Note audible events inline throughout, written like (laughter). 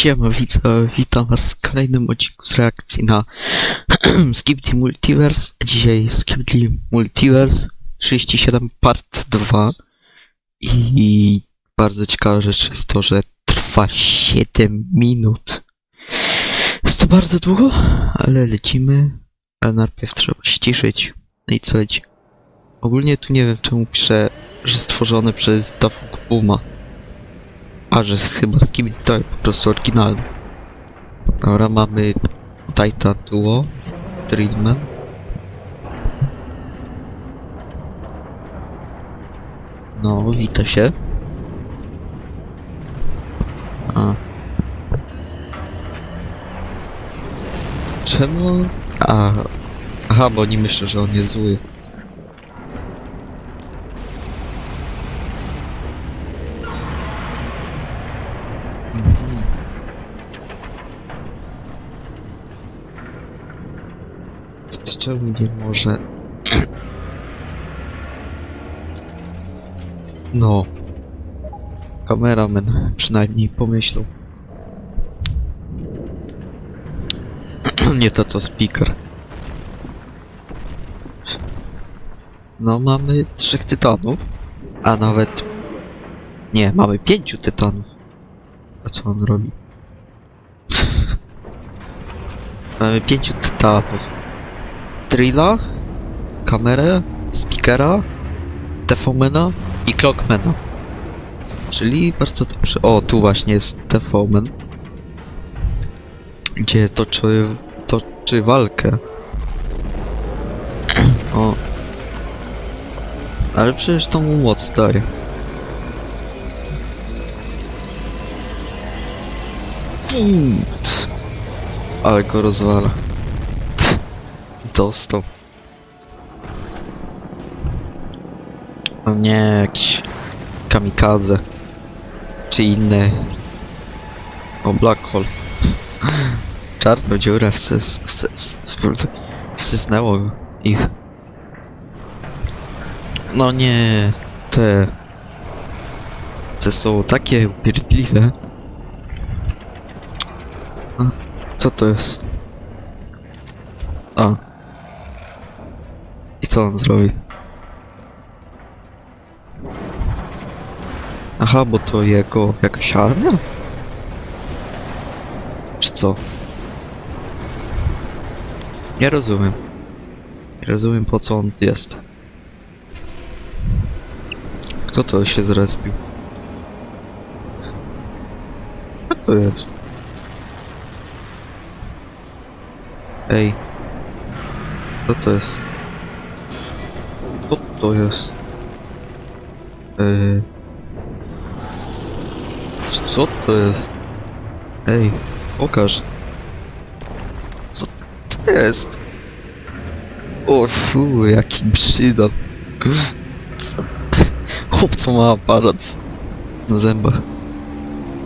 Siema, widzę, witam was w kolejnym odcinku z reakcji na (clears throat) Skibidi Multiverse. Dzisiaj Skibidi Multiverse 37 part 2 i bardzo ciekawa rzecz jest to, że trwa 7 minut. Jest to bardzo długo, ale lecimy, ale najpierw trzeba ściszyć. No i co leci? Ogólnie tu nie wiem czemu piszę, że stworzony przez Dafuk Buma. A, że z- chyba z kim to po prostu oryginalny. Dobra, mamy Titan Duo, Drillman. No, wita się. A. Czemu? A. Aha, bo oni myślą, że on jest zły. Czemu nie może? No. Kameraman przynajmniej pomyślał. (clears throat) nie to co speaker. No mamy trzech tytanów, a nawet... Nie, mamy pięciu tytanów. A co on robi? (laughs) Mamy pięciu tytanów. Drilla, kamerę, speakera, TV-mena i clockmana. Czyli bardzo dobrze. O, tu właśnie jest TV-man. Gdzie toczy, toczy walkę. (clears throat) O. Ale przecież to mu moc daje. Ale go rozwala. Dostał. O nie, jakiś kamikaze. Czy inne. O, black hole. (laughs) Czarną dziurę wsys, wsys, wsys, wsysnęło ich. No nie, te... Te są takie upierdliwe. Co to jest? A. Co on zrobi? Aha, bo to jego jakaś armia? Czy co? Nie rozumiem. Nie rozumiem po co on jest. Kto to się zrespił? Co to jest? Ej. Co to jest? Co to jest? Ej. Co to jest? Ej, pokaż. Co to jest? O fu, jaki brzydon. Co? Chłopco ma aparat na zębach.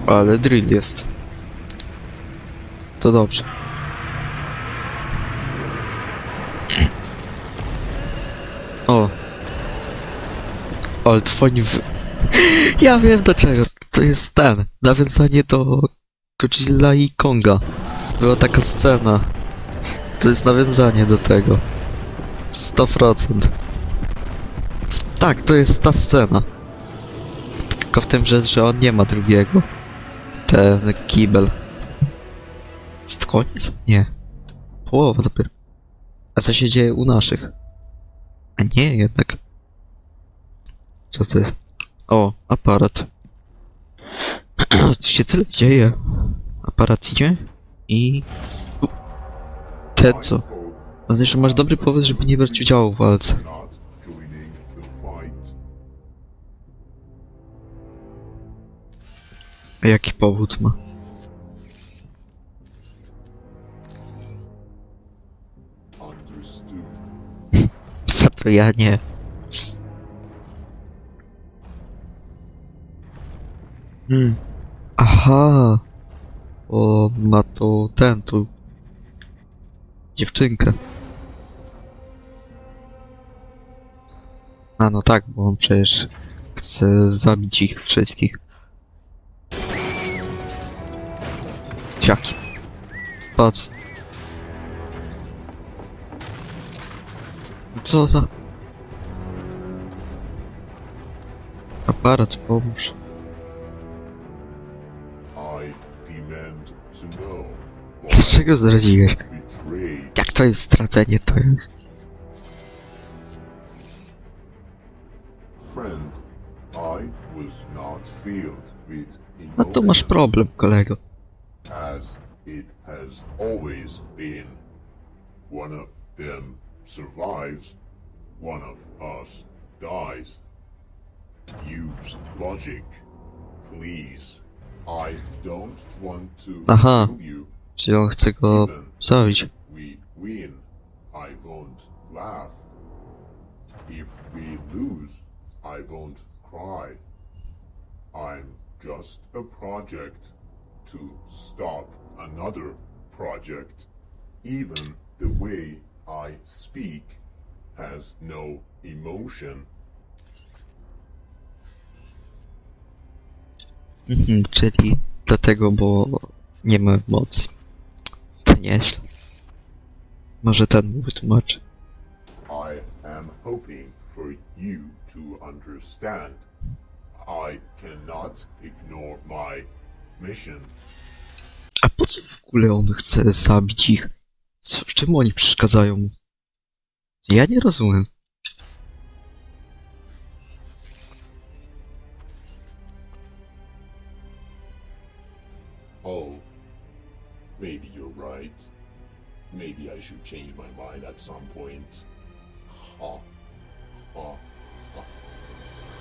Ale drill jest. To dobrze. O. Ale twoń w... Ja wiem do czego. To jest ten. Nawiązanie do Godzilla i Konga. Była taka scena. To jest nawiązanie do tego. 100%. Tak, to jest ta scena. Tylko w tym rzecz, że on nie ma drugiego. Ten kibel. Co to koniec? Nie. Połowa dopiero. A co się dzieje u naszych? A nie, jednak. Co to jest? O, aparat. (clears throat) tu się tyle dzieje. Aparat idzie i... U. Co? No jeszcze masz dobry powód, żeby nie brać udziału w walce. A jaki powód ma? (laughs) Co to ja nie? Hmm. Aha. On ma to ten tu. Dziewczynkę. A no tak, bo on przecież chce zabić ich wszystkich. dzieciaki. Patrz. Co za... Aparat, pomóż. Dlaczego (laughs) zdradziłeś? Jak to jest zdradzenie, to jest... No to masz problem, kolego. as it has always been. One of them survives, one of us dies. Use logic, please. I don't want to Aha. kill you. Czy on chce go Even zabić? we win, I won't laugh. If we lose, I won't cry. I'm just a project to stop another project. Even the way I speak has no emotion. Mhm, czyli dlatego, bo nie ma emocji. To nieźle. Może ten mu wytłumaczy. I am hoping for you to understand. I cannot ignore my mission. A po co w ogóle on chce zabić ich? Co, w czym oni przeszkadzają mu? Ja nie rozumiem.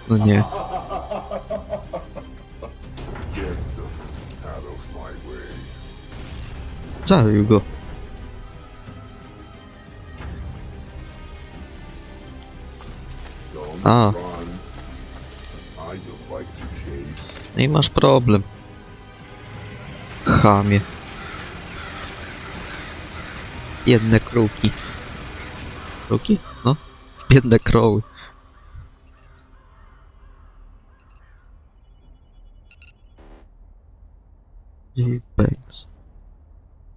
No nie. Zabił go. Chase. No i masz problem. Chamie. Biedne kruki. Kruki? No. Biedne kroły. I Babes.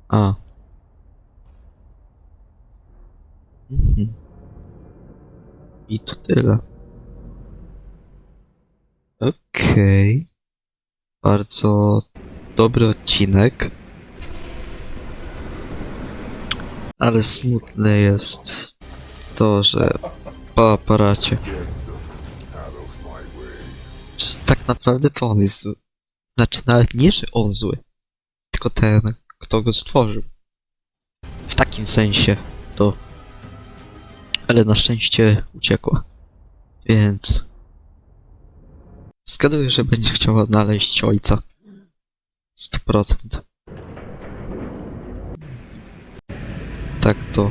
A. Mhm. I to tyle. Okej. Bardzo dobry odcinek. Ale smutne jest to, że po aparacie. Tak naprawdę to on jest zły. Znaczy nawet nie, że on zły. Tylko ten, kto go stworzył. W takim sensie to. Ale na szczęście uciekła. Więc. Zgaduję, że będzie chciała odnaleźć ojca. 100%. Tak to.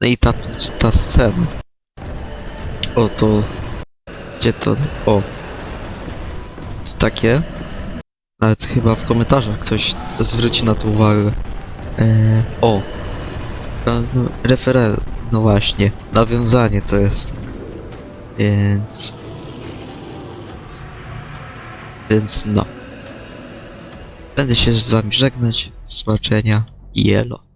No i ta, ta scena. O to. Gdzie to? O. To takie. Nawet chyba w komentarzach ktoś zwróci na to uwagę. Eee, o. E, No. No właśnie. Nawiązanie to jest. Więc... Więc no. Będę się z wami żegnać. Do zobaczenia. Jelo.